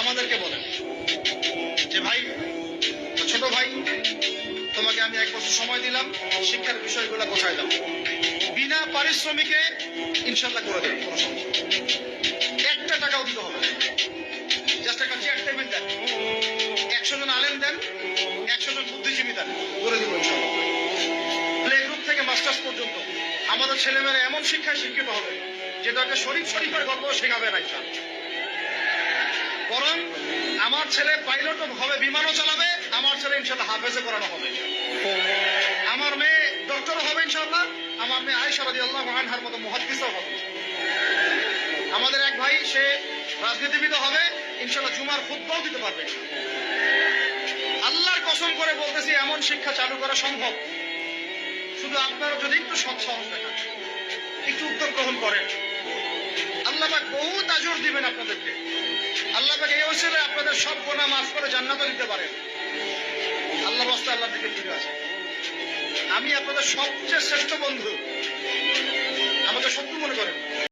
আমাদেরকে বলেন যে, ভাই ছোট ভাই, তোমাকে আমি এক বছর সময় দিলাম, শিক্ষার বিষয়গুলো কোথায় দাও? বিনা পারিশ্রমিকে ইনশাল্লাহ করে দেবে একটা টাকাও দিতে হবে জাস্ট একটা চেয়ার টেবিল দেন। একশো জন আলেন দেন, একশো জন বুদ্ধিজীবী দেন করে দেবো ইনশাল্লাহ প্লে গ্রুপ থেকে মাস্টার্স পর্যন্ত আমাদের ছেলেমেয়েরা এমন শিক্ষায় শিক্ষিত হবে। যেটাকে শরীফ শরীফের গল্প শেখাবে না ইনশাল্লাহ বরং আমার ছেলে পাইলট হবে, বিমানও চালাবে, আমার ছেলে ইনশাল্লাহ হাফেজে করানো হবে। আমার মেয়ে ডক্টর হবে ইনশাল্লাহ আমার মেয়ে আয়সা রাজি আল্লাহ আনহার মতো মুহাদ্দিসও হবে। আমাদের এক ভাই, সে রাজনীতিবিদ হবে ইনশাল্লাহ জুমার খুদ্াও দিতে পারবে। আল্লাহর কসম করে বলতেছি, এমন শিক্ষা চালু করা সম্ভব। শুধু আপনারা যদি একটু সৎসাহস দেখান, একটু উদ্যোগ গ্রহণ করেন। আল্লাহ পাক বহুত আজর দিবেন আপনাদেরকে। আল্লাহ পাক এই হিসেবে আপনাদের সব গোনা মাফ করে জান্নাতও দিতে পারেন। আল্লাহ রাস্তা আল্লাহ দিকে ফিরে আসে আমি আপনাদের সবচেয়ে শ্রেষ্ঠ বন্ধু।